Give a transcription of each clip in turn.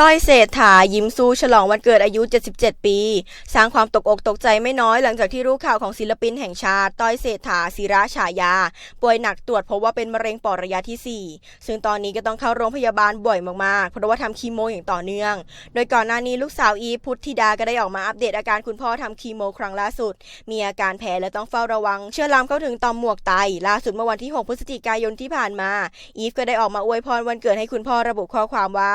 ต้อยเศรษฐายิ้มสู้ฉลองวันเกิดอายุ 77 ปี สร้างความตกอกตกใจไม่น้อยหลังจากที่รู้ข่าวของศิลปินแห่งชาติ ต้อยเศรษฐาศิระฉายา ป่วยหนักตรวจพบว่าเป็นมะเร็งปอดระยะที่ 4 ซึ่งตอนนี้ก็ต้องเข้าโรงพยาบาลบ่อยมากๆ เพราะว่าทำคีโมอย่างต่อเนื่อง โดยก่อนหน้านี้ลูกสาวอีฟพุทธิดาก็ได้ออกมาอัปเดตอาการคุณพ่อทำคีโมครั้งล่าสุด มีอาการแพ้และต้องเฝ้าระวัง เชื้อลามเข้าถึงต่อมหมวกไตล่าสุดเมื่อวันที่ 6 พฤศจิกายนที่ผ่านมา อีฟก็ได้ออกมาอวยพรวันเกิดให้คุณพ่อระบุข้อความว่า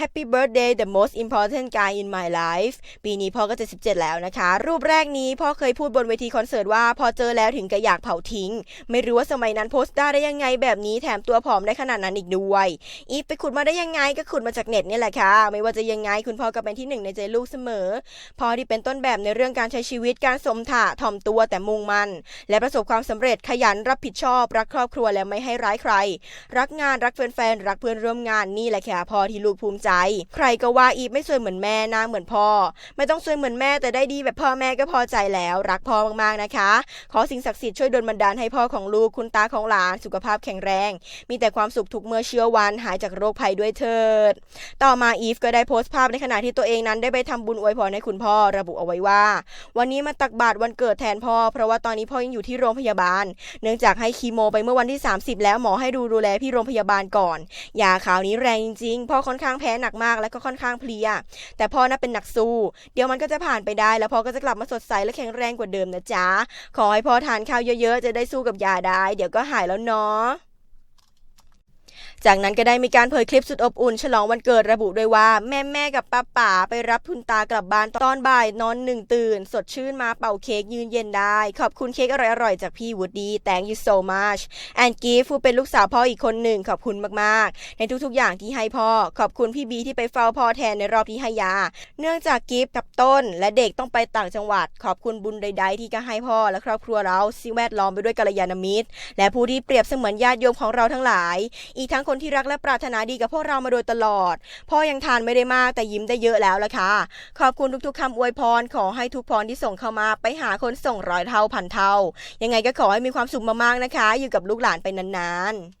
Happy birthday the most important guy in my life ปีนี้พ่อก็77แล้วนะคะ รูปแรกนี้พ่อเคยพูดบนเวทีคอนเสิร์ตว่าพอเจอแล้วถึงกับอยากเผาทิ้ง ไม่รู้ว่าสมัยนั้นโพสต์ได้ได้ยังไงแบบนี้แถมตัวผอมได้ขนาดนั้นอีกด้วย อีฟไปขุดมาได้ยังไงก็ขุดมาจากเน็ตเนี่ยแหละค่ะ ไม่ว่าจะยังไงคุณพ่อก็เป็นที่หนึ่งในใจลูกเสมอ พ่อที่เป็นต้นแบบในเรื่องการใช้ชีวิตการสมถะถ่อมตัวแต่มุ่งมั่นและประสบความสำเร็จขยันรับผิดชอบ รักครอบครัวและไม่ให้ร้ายใคร รักงานรักแฟนๆรักเพื่อนร่วมงานนี่แหละค่ะพ่อที่ลูกภูมิใจใครก็ว่าอีฟไม่สวยเหมือนแม่นางเหมือนพ่อ ไม่ต้องสวยเหมือนแม่แต่ได้ดีแบบพ่อแม่ก็พอใจแล้ว รักพ่อมากๆนะคะ ขอสิ่งศักดิ์สิทธิ์ช่วยดลบันดาลให้พ่อของลูกคุณตาของหลานสุขภาพแข็งแรง มีแต่ความสุขทุกเมื่อเชื้อวันหายจากโรคภัยด้วยเถิด ต่อมาอีฟก็ได้โพสต์ภาพในขณะที่ตัวเองนั้นได้ไปทำบุญอวยพรให้คุณพ่อระบุเอาไว้ว่า วันนี้มาตักบาตรวันเกิดแทนพ่อ เพราะว่าตอนนี้พ่อยังอยู่ที่โรงพยาบาล เนื่องจากให้คีโมไปเมื่อวันที่ 30 แล้วหมอให้ดูดูแลที่โรงพยาบาลก่อนยาขาวนี้แรงจริงๆพ่อค่อนข้างแพ้หนักมากและก็ค่อนข้างเพลีย แต่พ่อน่าเป็นนักสู้ เดี๋ยวมันก็จะผ่านไปได้ แล้วพ่อก็จะกลับมาสดใสและแข็งแรงกว่าเดิมนะจ๊ะ ขอให้พ่อทานข้าวเยอะๆ จะได้สู้กับยาได้ เดี๋ยวก็หายแล้วเนาะ จากนั้นก็ได้มีการเผยคลิปสุดอบอุ่น ฉลองวันเกิดระบุด้วยว่า แม่แม่กับป้าป๋าไปรับทุนตากลับบ้านตอนบ่ายนอนหนึ่งตื่น สดชื่นมาเป่าเค้กยืนเย็นได้ ขอบคุณเค้กอร่อยๆ จากพี่วูดดี้ thank you so much and gift ผู้เป็นลูกสาวพ่ออีกคนหนึ่งขอบคุณมากๆ ในทุกๆอย่างที่ให้พ่อ ขอบคุณพี่บีที่ไปเฝ้าพ่อแทนในรอบที่ให้ยา เนื่องจากกิฟต์กับต้น และเด็กต้องไปต่างจังหวัด ขอบคุณบุญใด ๆ ที่ก็ให้พ่อและครอบครัวเราสิ่แวดล้อมไปด้วยกัลยาณมิตร และผู้ที่เปรียบเสมือนญาติโยมของเราทั้งหลาย อีกทั้งคนที่รักและปรารถนาดีกับพวกเรามาโดยตลอด พ่อยังทานไม่ได้มากแต่ยิ้มได้เยอะแล้วละค่ะ ขอบคุณทุกๆคำอวยพรขอให้ทุกพรที่ส่งเข้ามาไปหาคนส่งร้อยเท่าพันเท่า ยังไงก็ขอให้มีความสุขมากๆนะคะ อยู่กับลูกหลานไปนานๆ